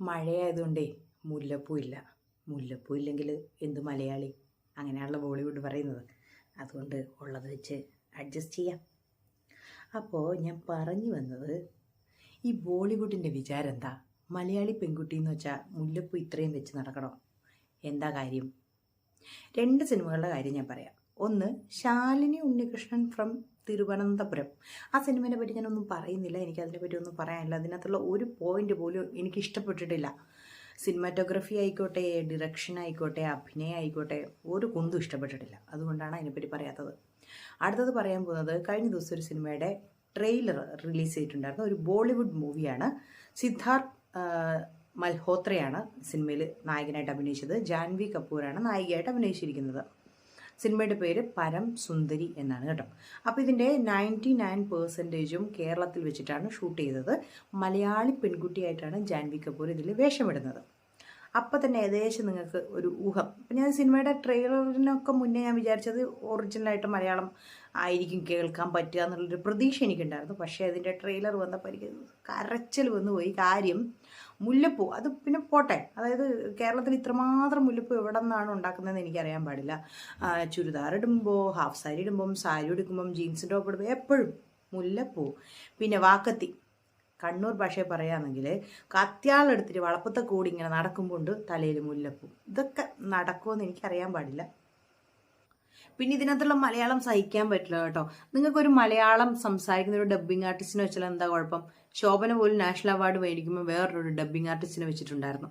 മഴയായതുകൊണ്ടേ മുല്ലപ്പൂ ഇല്ല. മുല്ലപ്പൂ ഇല്ലെങ്കിൽ എന്ത് മലയാളി? അങ്ങനെയാണല്ലോ ബോളിവുഡ് പറയുന്നത്. അതുകൊണ്ട് ഉള്ളത് വെച്ച് അഡ്ജസ്റ്റ് ചെയ്യാം. അപ്പോൾ ഞാൻ പറഞ്ഞു വന്നത് ഈ ബോളിവുഡിന്റെ വിചാരം എന്താ? മലയാളി പെൺകുട്ടി എന്ന് വെച്ചാൽ മുല്ലപ്പൂ ഇത്രയും വെച്ച് നടക്കണോ? എന്താ കാര്യം? രണ്ട് സിനിമകളുടെ കാര്യം ഞാൻ പറയാം. ഒന്ന് ശാലിനി ഉണ്ണികൃഷ്ണൻ ഫ്രം തിരുവനന്തപുരം. ആ സിനിമയെ പറ്റി ഞാനൊന്നും പറയുന്നില്ല. എനിക്ക് അതിനെപ്പറ്റി ഒന്നും പറയാനില്ല. അതിനകത്തുള്ള ഒരു പോയിന്റ് പോലും എനിക്ക് ഇഷ്ടപ്പെട്ടിട്ടില്ല. സിനിമാറ്റോഗ്രഫി ആയിക്കോട്ടെ ഡിറക്ഷൻ ആയിക്കോട്ടെ അഭിനയം ആയിക്കോട്ടെ ഒരു കുന്തും ഇഷ്ടപ്പെട്ടിട്ടില്ല. അതുകൊണ്ടാണ് അതിനെപ്പറ്റി പറയാത്തത്. അടുത്തത് പറയാൻ പോകുന്നത് കഴിഞ്ഞ ദിവസം ഒരു സിനിമയുടെ ട്രെയിലർ റിലീസ് ചെയ്തിട്ടുണ്ടായിരുന്നു. ഒരു ബോളിവുഡ് മൂവിയാണ്. സിദ്ധാർത്ഥ് മൽഹോത്രയാണ് സിനിമയിൽ നായകനായിട്ട് അഭിനയിച്ചത്. ജാൻവി കപൂറാണ് നായികയായിട്ട് അഭിനയിച്ചിരിക്കുന്നത്. സിനിമയുടെ പേര് പരം സുന്ദരി എന്നാണ് കേട്ടോ. അപ്പോൾ ഇതിന്റെ നയന്റി നയൻ പെർസെന്റേജും കേരളത്തിൽ വെച്ചിട്ടാണ് ഷൂട്ട് ചെയ്തത്. മലയാളി പെൺകുട്ടിയായിട്ടാണ് ജാൻവി കപൂർ ഇതിൽ വേഷമിടുന്നത്. അപ്പോൾ തന്നെ ഏകദേശം നിങ്ങൾക്ക് ഒരു ഊഹം. അപ്പം ഞാൻ സിനിമയുടെ ട്രെയിലറിനൊക്കെ മുന്നേ ഞാൻ വിചാരിച്ചത് ഒറിജിനലായിട്ട് മലയാളം ആയിരിക്കും കേൾക്കാൻ പറ്റുക എന്നുള്ളൊരു പ്രതീക്ഷ എനിക്കുണ്ടായിരുന്നു. പക്ഷേ അതിന്റെ ട്രെയിലർ വന്നപ്പോൾ എനിക്ക് കരച്ചൽ വന്നു പോയി കാര്യം മുല്ലപ്പൂ. അത് പിന്നെ പോട്ടെ. അതായത് കേരളത്തിൽ ഇത്രമാത്രം മുല്ലപ്പൂ എവിടെ നിന്നാണ് ഉണ്ടാക്കുന്നതെന്ന് എനിക്കറിയാൻ പാടില്ല. ചുരിദാർ ഇടുമ്പോൾ ഹാഫ് സാരി ഇടുമ്പം സാരി എടുക്കുമ്പം ജീൻസ് ടോപ്പ് ഇടുമ്പോൾ എപ്പോഴും മുല്ലപ്പൂ. പിന്നെ വാക്കത്തി. കണ്ണൂർ ഭാഷയെ പറയുകയാണെങ്കിൽ കത്തിയാളെടുത്തിട്ട് വളപ്പത്തെ കൂടി ഇങ്ങനെ നടക്കുമ്പോൾ തലയിൽ മുല്ലപ്പൂ. ഇതൊക്കെ നടക്കുമെന്ന് എനിക്കറിയാൻ പാടില്ല. പിന്നെ ഇതിനകത്തുള്ള മലയാളം സഹിക്കാൻ പറ്റില്ല കേട്ടോ. നിങ്ങൾക്കൊരു മലയാളം സംസാരിക്കുന്ന ഒരു ഡബ്ബിംഗ് ആർട്ടിസ്റ്റിനെ വെച്ചാൽ എന്താ കുഴപ്പം? ശോഭന പോലും നാഷണൽ അവാർഡ് മേടിക്കുമ്പോൾ വേറൊരു ഡബ്ബിംഗ് ആർട്ടിസ്റ്റിനെ വെച്ചിട്ടുണ്ടായിരുന്നു.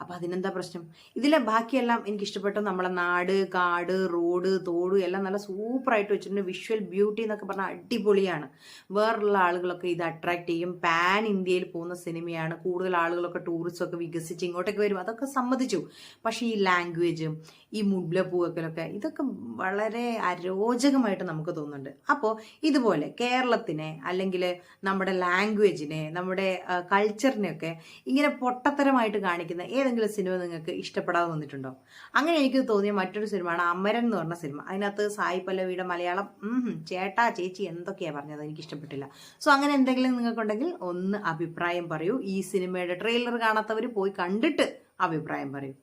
അപ്പം അതിനെന്താ പ്രശ്നം? ഇതിലെ ബാക്കിയെല്ലാം എനിക്ക് ഇഷ്ടപ്പെട്ടു നമ്മളെ നാട് കാട് റോഡ് തോട് എല്ലാം നല്ല സൂപ്പറായിട്ട് വെച്ചിട്ടുണ്ട്. വിഷ്വൽ ബ്യൂട്ടി എന്നൊക്കെ പറഞ്ഞാൽ അടിപൊളിയാണ്. വേറുള്ള ആളുകളൊക്കെ ഇത് അട്രാക്ട് ചെയ്യും. പാൻ ഇന്ത്യയിൽ പോകുന്ന സിനിമയാണ്. കൂടുതൽ ആളുകളൊക്കെ ടൂറിസ്റ്റ് ഒക്കെ വികസിച്ച് ഇങ്ങോട്ടൊക്കെ വരും. അതൊക്കെ സമ്മതിച്ചു. പക്ഷേ ഈ ലാംഗ്വേജും ഈ മുല്ലപ്പൂവൊക്കെ ഇതൊക്കെ വളരെ അരോചകമായിട്ട് നമുക്ക് തോന്നുന്നുണ്ട്. അപ്പോൾ ഇതുപോലെ കേരളത്തിനെ അല്ലെങ്കിൽ നമ്മുടെ ലാംഗ്വേജിനെ നമ്മുടെ കൾച്ചറിനെയൊക്കെ ഇങ്ങനെ പൊട്ടത്തരമായിട്ട് കാണിക്കുന്ന ഏതെങ്കിലും സിനിമ നിങ്ങൾക്ക് ഇഷ്ടപ്പെടാതെ വന്നിട്ടുണ്ടോ? അങ്ങനെ എനിക്ക് തോന്നിയ മറ്റൊരു സിനിമയാണ് അമരൻ എന്ന് പറഞ്ഞ സിനിമ. അതിനകത്ത് സായി പല്ലവിയുടെ മലയാളം. ചേട്ടാ ചേച്ചി എന്തൊക്കെയാണ് പറഞ്ഞത്? എനിക്ക് ഇഷ്ടപ്പെട്ടില്ല. സോ അങ്ങനെ എന്തെങ്കിലും നിങ്ങൾക്കുണ്ടെങ്കിൽ ഒന്ന് അഭിപ്രായം പറയൂ. ഈ സിനിമയുടെ ട്രെയിലർ കാണാത്തവർ പോയി കണ്ടിട്ട് അഭിപ്രായം പറയൂ.